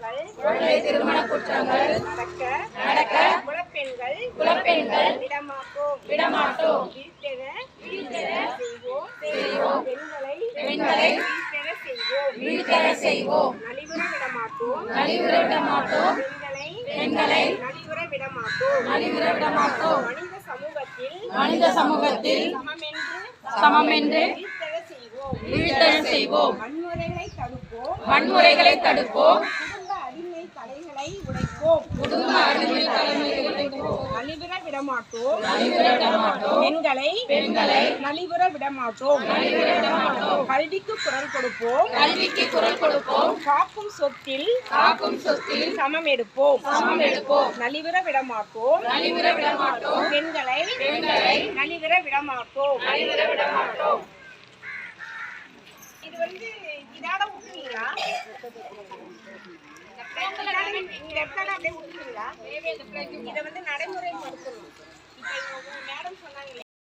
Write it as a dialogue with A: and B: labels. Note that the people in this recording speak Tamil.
A: குற்றங்கள்
B: குழந்தை திருமண குற்றங்கள்
A: நடக்க
B: நடக்க
A: குலப்பெண்கள்
B: குலப்பெண்கள்
A: விடமாட்டோம்
B: விடமாட்டோம்
A: செய்வோம்.
B: செய்வோம்.
A: பெண்களை
B: பெண்களை
A: வீழ்த்தென செய்வோம்.
B: செய்வோம்.
A: நலிவுற விடமாட்டோம்
B: நலிவுற விடமாட்டோம்
A: பெண்களை
B: பெண்களை
A: நலிவுற விடமாட்டோம்.
B: நலிவுற விடமாட்டோம்.
A: மனித சமூகத்தில்
B: மனித சமூகத்தில்
A: சமமென்று
B: சமமென்று
A: வீழ்த்தென செய்வோம்.
B: வீழ்த்தென செய்வோம்.
A: வன்முறைகளை தடுப்போம்.
B: வன்முறைகளை தடுப்போம்.
A: தடைகளை உடைப்போம்.
B: குடும்ப அடிமை
A: விடமாட்டோம்.
B: விடமாட்டோம்
A: பெண்களை
B: பெண்களை
A: நலிவுற விடமாட்டோம்.
B: விடமாட்டோம்
A: கல்விக்கு குரல் கொடுப்போம்.
B: கல்விக்கு குரல் கொடுப்போம்
A: காக்கும் சொத்தில்
B: காக்கும் சொத்தில்
A: சமம் எடுப்போம்.
B: சமம் எடுப்போம்
A: நலிவுற விடமாட்டோம்.
B: நலிவுற விடமாட்டோம்
A: பெண்களை
B: பெண்களை
A: நலிவுற விடமாட்டோம்.
B: நலிவுற விடமாட்டோம்
A: இது வந்து இதால விட்டுறீங்களா? இந்த இடத்துல அப்படியே விட்டுருங்களா இதை வந்து நடைமுறைப்படுத்த